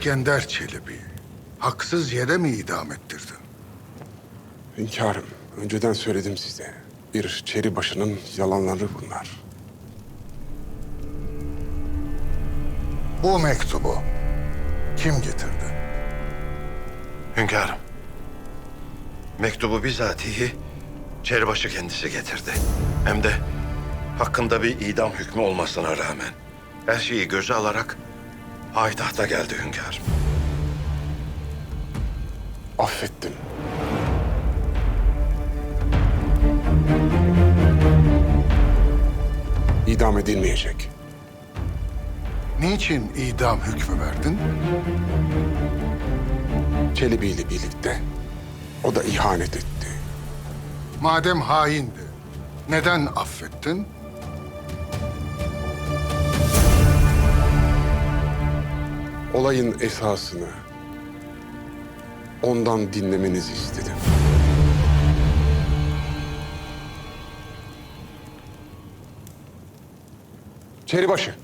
İskender Çelebi haksız yere mi idam ettirdin? Hünkârım, önceden söyledim size. Bir çeri başının yalanları bunlar. Bu mektubu kim getirdi? Hünkârım. Mektubu bizatihi Çeribaşı kendisi getirdi. Hem de hakkında bir idam hükmü olmasına rağmen her şeyi göze alarak payitahta geldi hünkârım. Affettim. İdam edilmeyecek. Niçin idam hükmü verdin? Çelebi ile birlikte o da ihanet etti. Madem haindi, neden affettin? Olayın esasını ondan dinlemenizi istedim. Çeribaşı.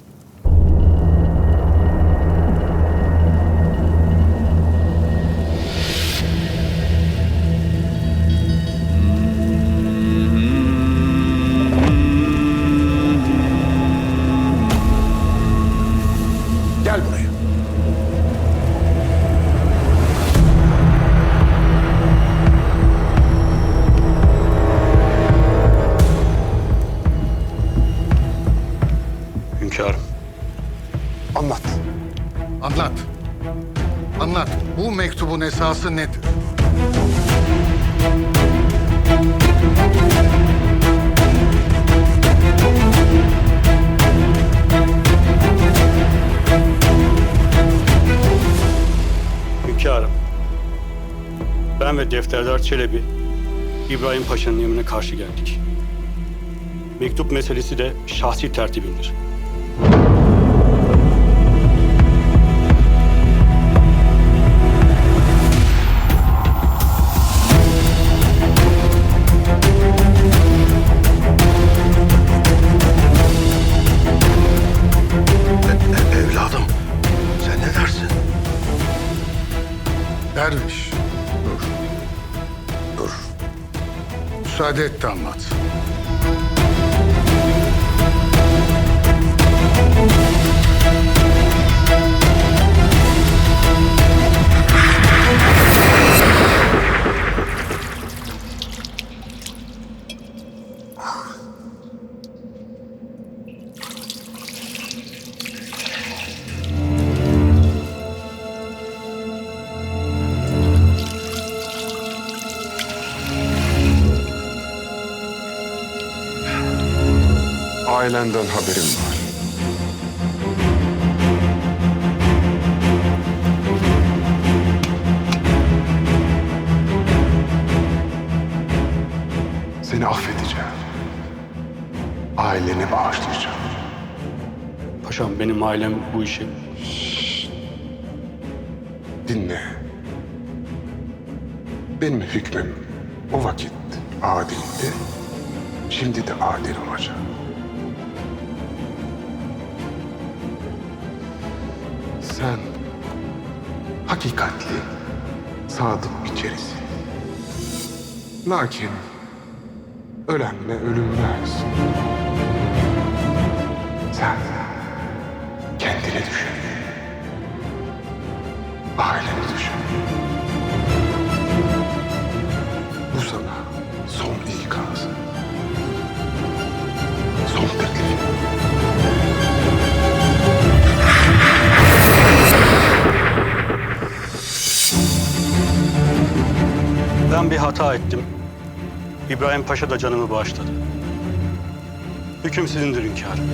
Anlat. Bu mektubun esası nedir? Hünkârım. Ben ve Defterdar Çelebi İbrahim Paşa'nın emrine karşı geldik. Mektup meselesi de şahsi tertibindir. Derviş. Dur. Dur. Müsaade et de Ailenden haberim var. Seni affedeceğim. Aileni bağışlayacağım. Paşam benim ailem bu işi Dinle. Benim hükmüm o vakit adildi. Şimdi de adil olacak. Sen hakikatli, sadık bir çerisin. Lakin ölenle ölünmez. Sen kendini düşün. Aileni Ben bir hata ettim. İbrahim Paşa da canımı bağışladı. Hüküm sizindir hünkârım.